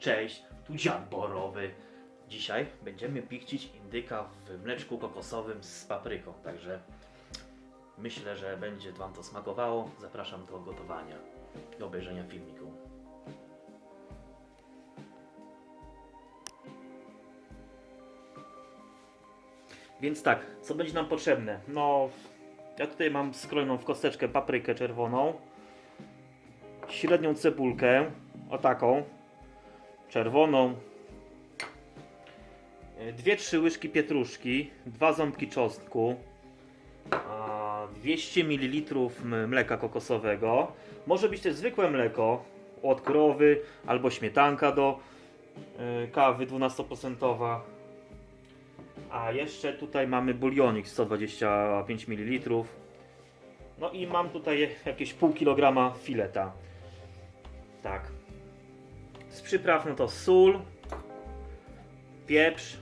Cześć, tu dziad borowy. Dzisiaj będziemy pichcić indyka w mleczku kokosowym z papryką, także myślę, że będzie Wam to smakowało. Zapraszam do gotowania i obejrzenia filmiku. Więc tak, co będzie nam potrzebne? No, ja tutaj mam skrojoną w kosteczkę paprykę czerwoną, średnią cebulkę, o taką, czerwoną, e, dwie, trzy łyżki pietruszki, dwa ząbki czosnku, a, 200 ml mleka kokosowego. Może być też zwykłe mleko od krowy albo śmietanka do e, kawy 12%. A jeszcze tutaj mamy bulionik 125 ml. No i mam tutaj jakieś pół kilograma fileta. Tak. Z przypraw no to sól, pieprz,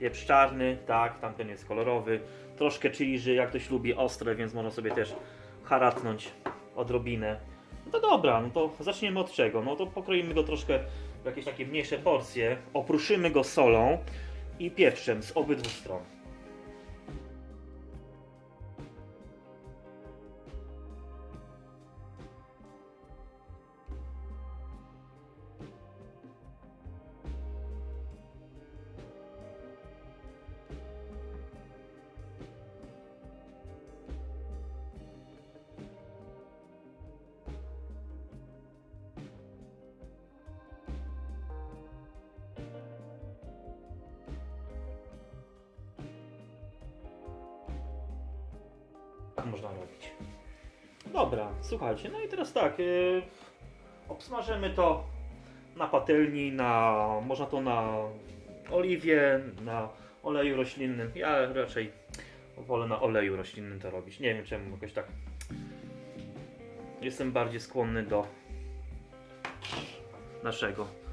pieprz czarny, tak, tamten jest kolorowy. Troszkę chili, jak ktoś lubi ostre, więc można sobie też haratnąć odrobinę. No to dobra, no to zaczniemy od czego? No to pokroimy go troszkę w jakieś takie mniejsze porcje, opruszymy go solą i pieprzem z obydwu stron. Tak można robić. Dobra, słuchajcie, no i teraz tak, yy, obsmażymy to na patelni, na, można to na oliwie, na oleju roślinnym. Ja raczej wolę na oleju roślinnym to robić. Nie wiem czemu jakoś tak jestem bardziej skłonny do naszego.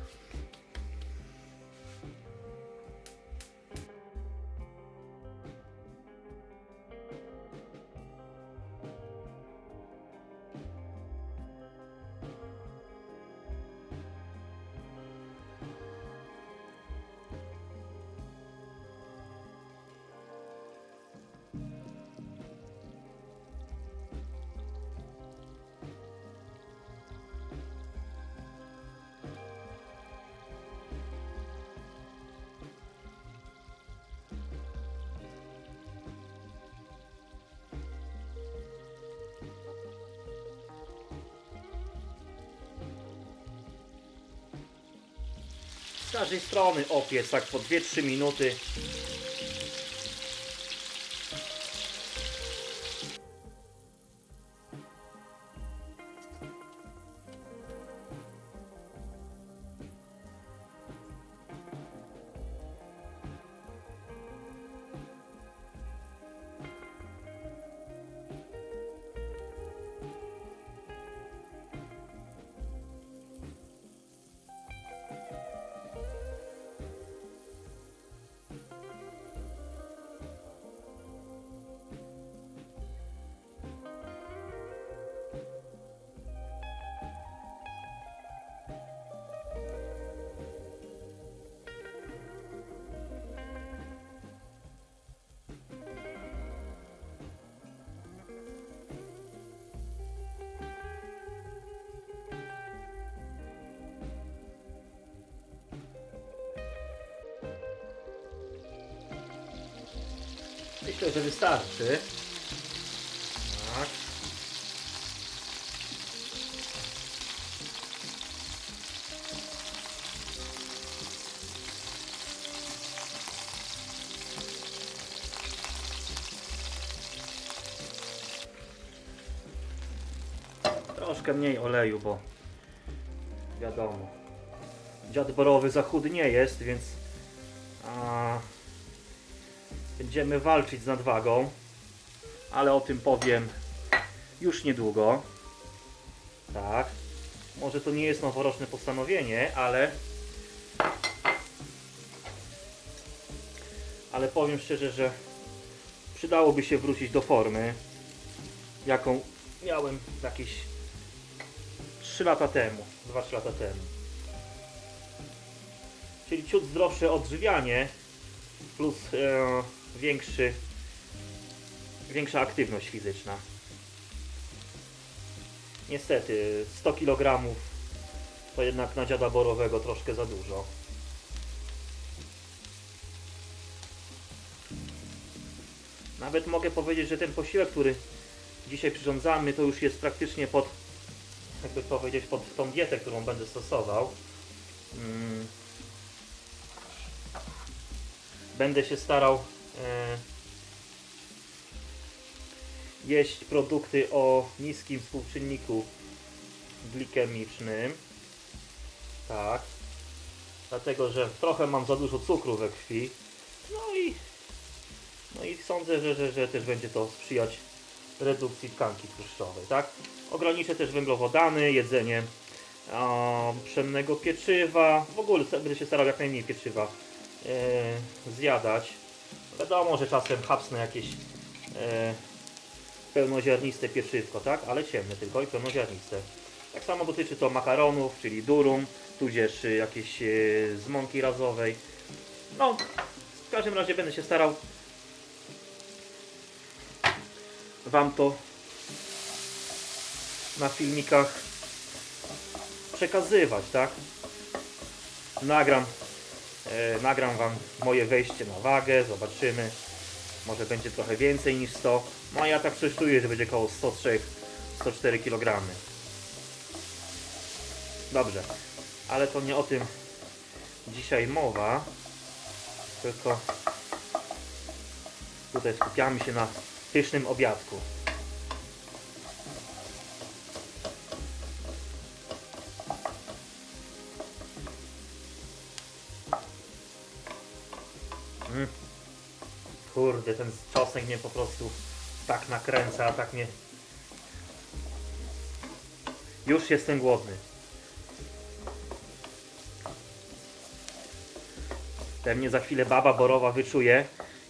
Z każdej strony opiec tak po 2-3 minuty. Myślę, że wystarczy. Tak. Troszkę mniej oleju, bo wiadomo. Dziad borowy za nie jest, więc Będziemy walczyć z nadwagą, ale o tym powiem już niedługo. Tak. Może to nie jest noworoczne postanowienie, ale ale powiem szczerze, że przydałoby się wrócić do formy, jaką miałem jakieś 3 lata temu, 2-3 lata temu. czyli ciut zdrowsze odżywianie plus e, większy, większa aktywność fizyczna. Niestety 100 kg to jednak na dziada borowego troszkę za dużo. Nawet mogę powiedzieć, że ten posiłek, który dzisiaj przyrządzamy, to już jest praktycznie pod, jakby powiedzieć, pod tą dietę, którą będę stosował. Mm. Będę się starał jeść produkty o niskim współczynniku glikemicznym. Tak. Dlatego, że trochę mam za dużo cukru we krwi. No i, no i sądzę, że, że, że też będzie to sprzyjać redukcji tkanki tłuszczowej, tak? Ograniczę też węglowodany, jedzenie a, pszennego pieczywa. W ogóle będę się starał jak najmniej pieczywa e, zjadać. Wiadomo, że czasem chapsnę jakieś e, pełnoziarniste pieczywko, tak? Ale ciemne tylko i pełnoziarniste. Tak samo dotyczy to makaronów, czyli durum, tudzież y, jakieś y, z mąki razowej. No, w każdym razie będę się starał Wam to na filmikach przekazywać, tak? Nagram, e, nagram Wam moje wejście na wagę, zobaczymy. Może będzie trochę więcej niż 100. No ja tak coś że będzie około 103-104 kg. Dobrze, ale to nie o tym dzisiaj mowa, tylko tutaj skupiamy się na pysznym obiadku. Kurde, ten czosnek mnie po prostu tak nakręca, a tak mnie... Już jestem głodny. Pewnie za chwilę baba Borowa wyczuje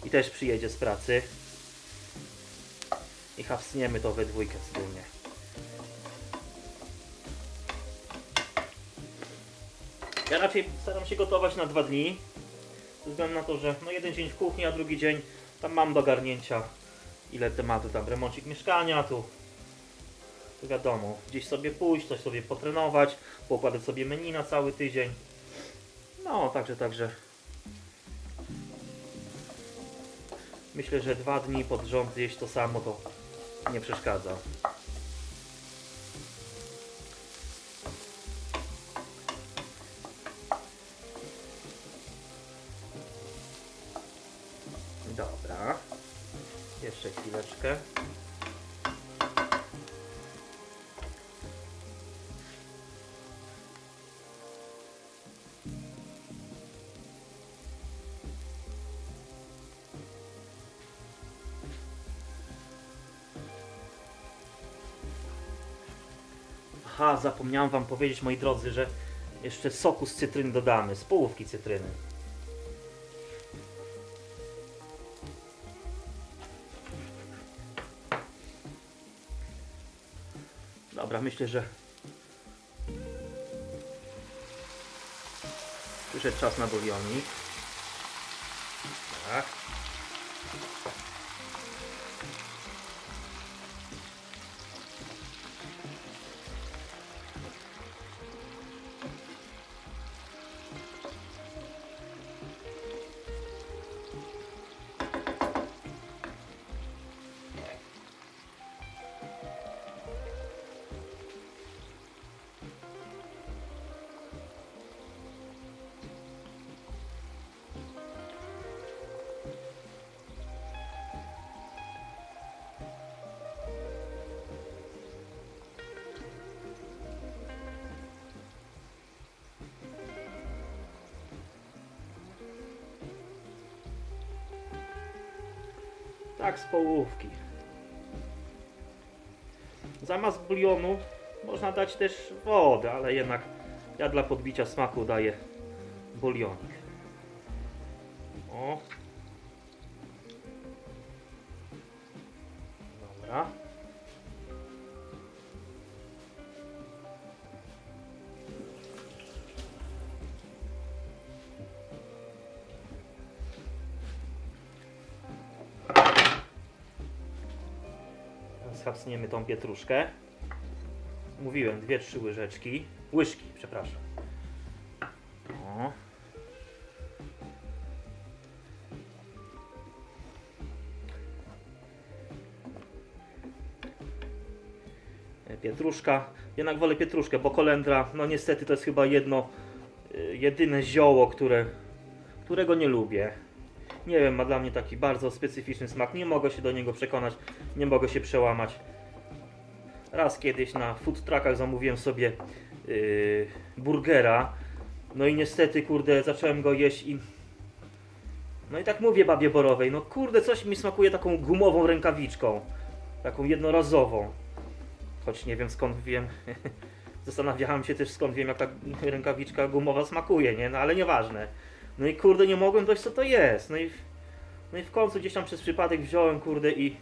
i też przyjedzie z pracy. I hapsniemy to we dwójkę wspólnie. Ja raczej staram się gotować na dwa dni. Ze względu na to, że no jeden dzień w kuchni, a drugi dzień tam mam do garnięcia ile tematu tam remoncik mieszkania, tu tu wiadomo, gdzieś sobie pójść, coś sobie potrenować, poukładać sobie menu na cały tydzień. No, także, także. Myślę, że dwa dni pod rząd jeść to samo to nie przeszkadza. Chwileczkę. Aha, zapomniałem wam powiedzieć, moi drodzy, że jeszcze soku z cytryny dodamy, z połówki cytryny. Dobra, myślę, że przyszedł czas na bulionik. Tak. Tak, z połówki. Zamiast bulionu można dać też wodę, ale jednak ja dla podbicia smaku daję bulionik. O. Teraz hapsniemy tą pietruszkę. Mówiłem, dwie, trzy łyżeczki. Łyżki, przepraszam. O. Pietruszka. Jednak wolę pietruszkę, bo kolendra, no niestety to jest chyba jedno, y, jedyne zioło, które, którego nie lubię. Nie wiem, ma dla mnie taki bardzo specyficzny smak. Nie mogę się do niego przekonać, nie mogę się przełamać. Raz kiedyś na food truckach zamówiłem sobie yy, burgera. No i niestety, kurde, zacząłem go jeść i. No i tak mówię babie borowej, no kurde, coś mi smakuje taką gumową rękawiczką. Taką jednorazową. Choć nie wiem skąd wiem. Zastanawiałem się też skąd wiem jak ta rękawiczka gumowa smakuje, nie? No ale nieważne. No i kurde nie mogłem dojść co to jest. No i, no i w końcu gdzieś tam przez przypadek wziąłem kurde i,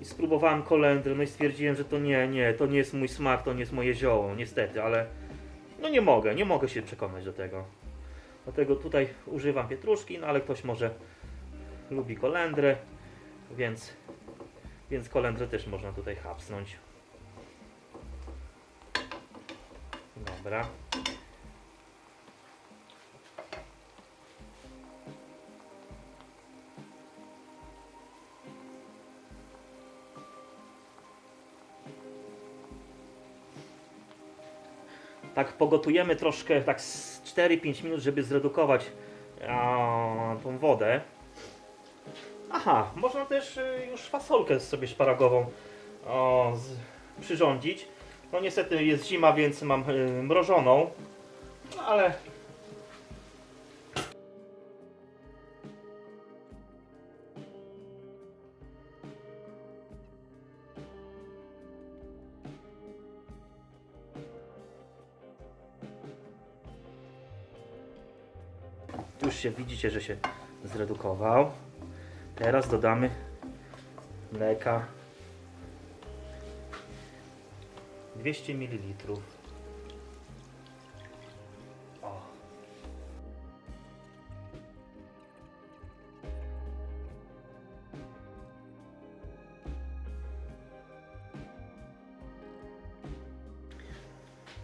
i spróbowałem kolendry, no i stwierdziłem, że to nie, nie, to nie jest mój smak, to nie jest moje zioło, niestety, ale no nie mogę, nie mogę się przekonać do tego. Dlatego tutaj używam pietruszki, no ale ktoś może lubi kolendrę, więc, więc kolendrę też można tutaj hapsnąć. Dobra. Tak pogotujemy troszkę, tak z 4-5 minut, żeby zredukować a, tą wodę. Aha, można też y, już fasolkę sobie szparagową o, z, przyrządzić. No niestety jest zima, więc mam y, mrożoną, ale już się widzicie, że się zredukował. Teraz dodamy mleka 200 ml.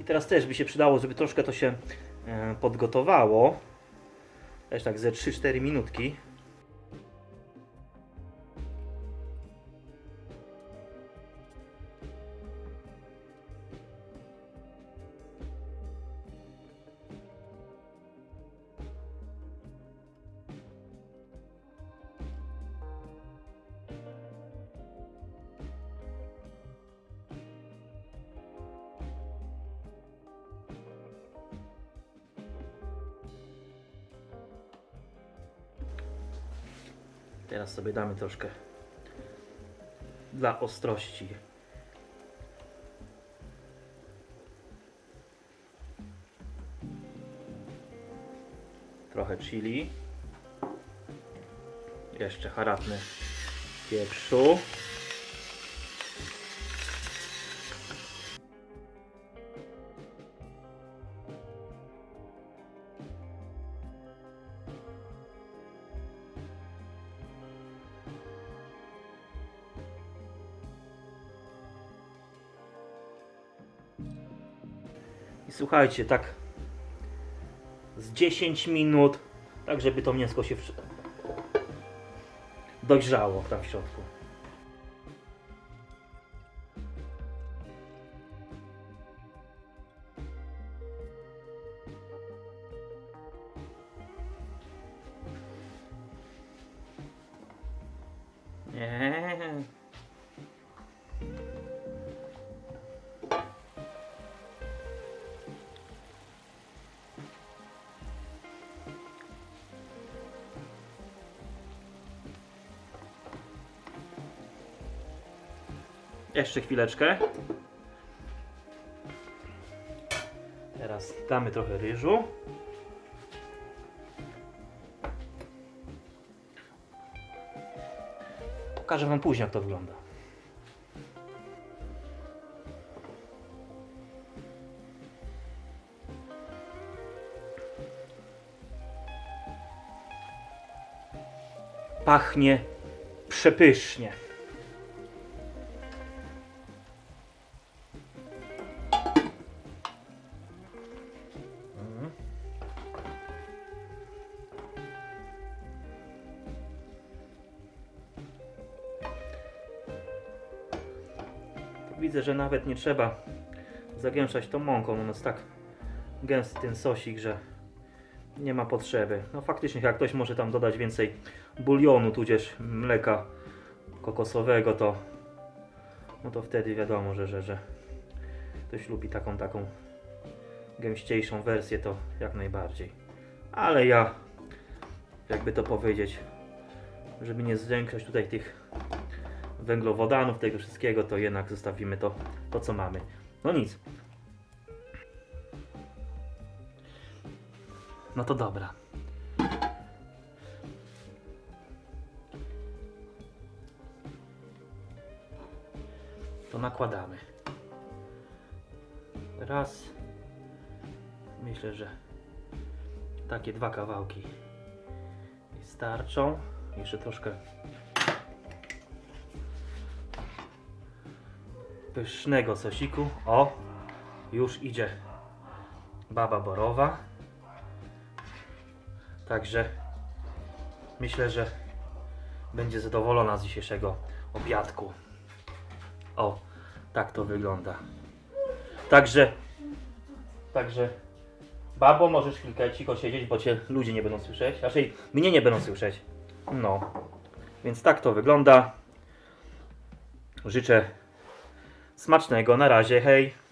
I teraz też by się przydało, żeby troszkę to się e, podgotowało. Też tak ze 3-4 minutki. Teraz sobie damy troszkę dla ostrości. Trochę chili. Jeszcze haratny pieprzu. I słuchajcie, tak z 10 minut, tak żeby to mięsko się wszy- dojrzało tam w środku. Nie. Jeszcze chwileczkę. Teraz damy trochę ryżu. Pokażę Wam później, jak to wygląda. Pachnie przepysznie. Widzę, że nawet nie trzeba zagęszczać tą mąką. On jest tak gęsty ten sosik, że nie ma potrzeby. No faktycznie, jak ktoś może tam dodać więcej bulionu, tudzież mleka kokosowego, to no to wtedy wiadomo, że, że, że ktoś lubi taką, taką gęściejszą wersję, to jak najbardziej. Ale ja, jakby to powiedzieć, żeby nie zwiększać tutaj tych węglowodanów, tego wszystkiego, to jednak zostawimy to, to co mamy. No nic. No to dobra. To nakładamy. Raz. Myślę, że takie dwa kawałki starczą. Jeszcze troszkę pysznego sosiku. O, już idzie baba borowa. Także myślę, że będzie zadowolona z dzisiejszego obiadku. O, tak to wygląda. Także, także, babo, możesz chwilkę cicho siedzieć, bo cię ludzie nie będą słyszeć. Raczej mnie nie będą słyszeć. No, więc tak to wygląda. Życzę smacznego. Na razie, hej.